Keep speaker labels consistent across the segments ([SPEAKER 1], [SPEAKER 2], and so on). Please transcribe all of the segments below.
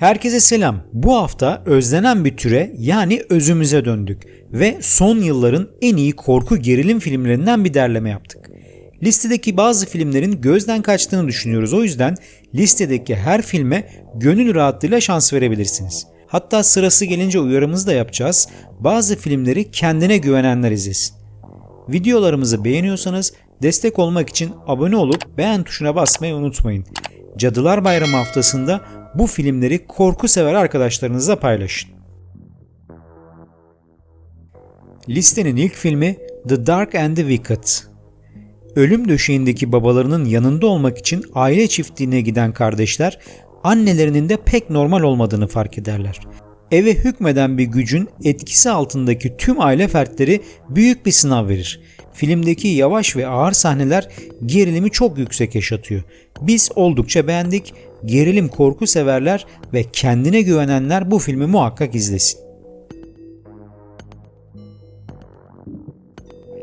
[SPEAKER 1] Herkese selam. Bu hafta özlenen bir türe yani özümüze döndük ve son yılların en iyi korku gerilim filmlerinden bir derleme yaptık. Listedeki bazı filmlerin gözden kaçtığını düşünüyoruz. O yüzden listedeki her filme gönül rahatlığıyla şans verebilirsiniz. Hatta sırası gelince uyarımızı da yapacağız. Bazı filmleri kendine güvenenler izlesin. Videolarımızı beğeniyorsanız destek olmak için abone olup beğen tuşuna basmayı unutmayın. Cadılar Bayramı haftasında bu filmleri korku sever arkadaşlarınızla paylaşın. Listenin ilk filmi The Dark and the Wicked. Ölüm döşeğindeki babalarının yanında olmak için aile çiftliğine giden kardeşler annelerinin de pek normal olmadığını fark ederler. Eve hükmeden bir gücün etkisi altındaki tüm aile fertleri büyük bir sınav verir. Filmdeki yavaş ve ağır sahneler gerilimi çok yüksek yaşatıyor. Biz oldukça beğendik. Gerilim korku severler ve kendine güvenenler bu filmi muhakkak izlesin.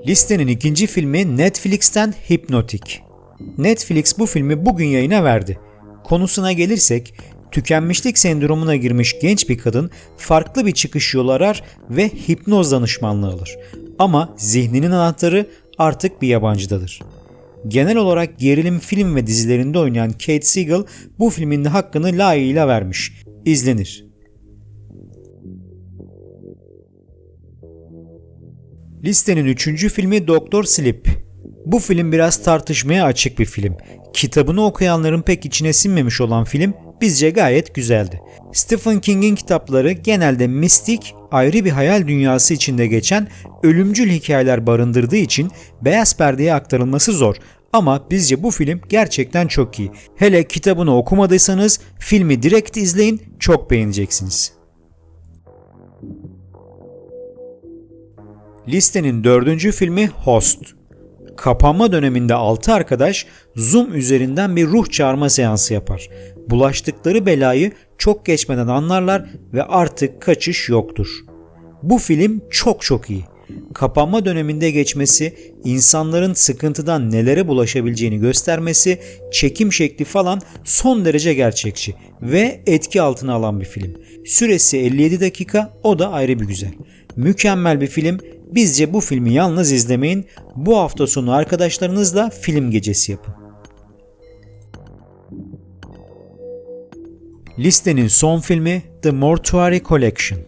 [SPEAKER 1] Listenin ikinci filmi Netflix'ten Hypnotic. Netflix bu filmi bugün yayına verdi. Konusuna gelirsek, tükenmişlik sendromuna girmiş genç bir kadın farklı bir çıkış yolu arar ve hipnoz danışmanlığı alır. Ama zihninin anahtarı artık bir yabancıdadır. Genel olarak gerilim film ve dizilerinde oynayan Kate Siegel bu filmin de hakkını layığıyla vermiş. İzlenir. Listenin üçüncü filmi Doktor Sleep. Bu film biraz tartışmaya açık bir film. Kitabını okuyanların pek içine sinmemiş olan film bizce gayet güzeldi. Stephen King'in kitapları genelde mistik, ayrı bir hayal dünyası içinde geçen ölümcül hikayeler barındırdığı için beyaz perdeye aktarılması zor. Ama bizce bu film gerçekten çok iyi. Hele kitabını okumadıysanız filmi direkt izleyin, çok beğeneceksiniz. Listenin dördüncü filmi Host. Kapanma döneminde 6 arkadaş Zoom üzerinden bir ruh çağırma seansı yapar. Bulaştıkları belayı çok geçmeden anlarlar ve artık kaçış yoktur. Bu film çok çok iyi. Kapanma döneminde geçmesi, insanların sıkıntıdan nelere bulaşabileceğini göstermesi, çekim şekli falan son derece gerçekçi ve etki altına alan bir film. Süresi 57 dakika, o da ayrı bir güzel. Mükemmel bir film. Bizce bu filmi yalnız izlemeyin. Bu hafta sonu arkadaşlarınızla film gecesi yapın. Listenin son filmi The Mortuary Collection.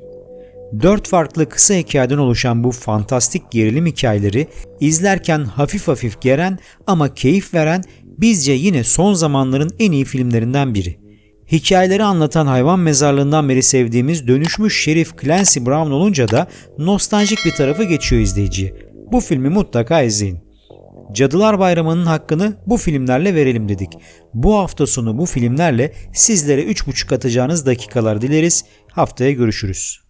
[SPEAKER 1] Dört farklı kısa hikayeden oluşan bu fantastik gerilim hikayeleri izlerken hafif hafif geren ama keyif veren bizce yine son zamanların en iyi filmlerinden biri. Hikayeleri anlatan hayvan mezarlığından beri sevdiğimiz dönüşmüş Şerif Clancy Brown olunca da nostaljik bir tarafı geçiyor izleyiciye. Bu filmi mutlaka izleyin. Cadılar Bayramı'nın hakkını bu filmlerle verelim dedik. Bu hafta sonu bu filmlerle sizlere 3.5 atacağınız dakikalar dileriz. Haftaya görüşürüz.